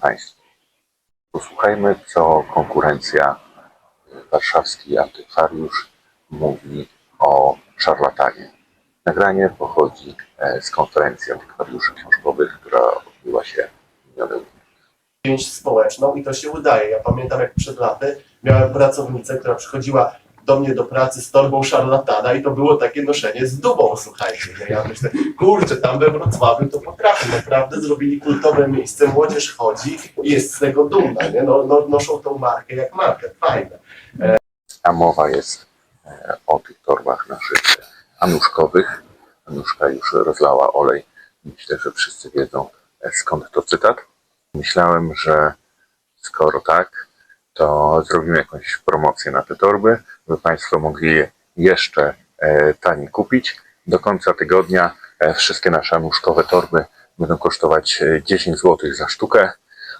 Państwo, posłuchajmy, co konkurencja warszawski antykwariusz mówi o szarlatanie. Nagranie pochodzi e, z konferencji antykwariuszy książkowych, która odbyła się w minionym społeczną i to się udaje. Ja pamiętam jak przed laty miałem pracownicę, która przychodziła do mnie do pracy z torbą szarlatana i to było takie noszenie z dubą, słuchajcie. Nie? Ja myślę, kurczę, tam we Wrocławiu to potrafią, naprawdę zrobili kultowe miejsce, młodzież chodzi i jest z tego dumna, nie? No, no, noszą tą markę jak markę, fajne. a mowa jest e, o tych torbach naszych anuszkowych. Anuszka już rozlała olej. Myślę, że wszyscy wiedzą e, skąd to cytat. Myślałem, że skoro tak, to zrobimy jakąś promocję na te torby, by Państwo mogli je jeszcze e, taniej kupić. Do końca tygodnia e, wszystkie nasze anuszkowe torby będą kosztować e, 10 zł za sztukę.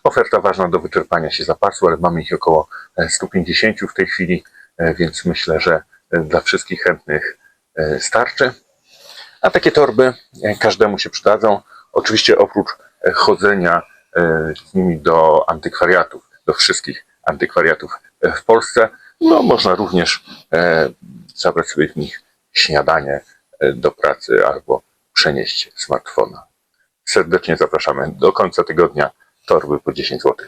Oferta ważna do wyczerpania się zapasu, ale mamy ich około e, 150 w tej chwili, e, więc myślę, że e, dla wszystkich chętnych e, starczy. A takie torby e, każdemu się przydadzą. Oczywiście oprócz e, chodzenia e, z nimi do antykwariatów, do wszystkich antykwariatów e, w Polsce, no można również e, zabrać sobie w nich śniadanie e, do pracy albo przenieść smartfona. Serdecznie zapraszamy do końca tygodnia torby po 10 zł.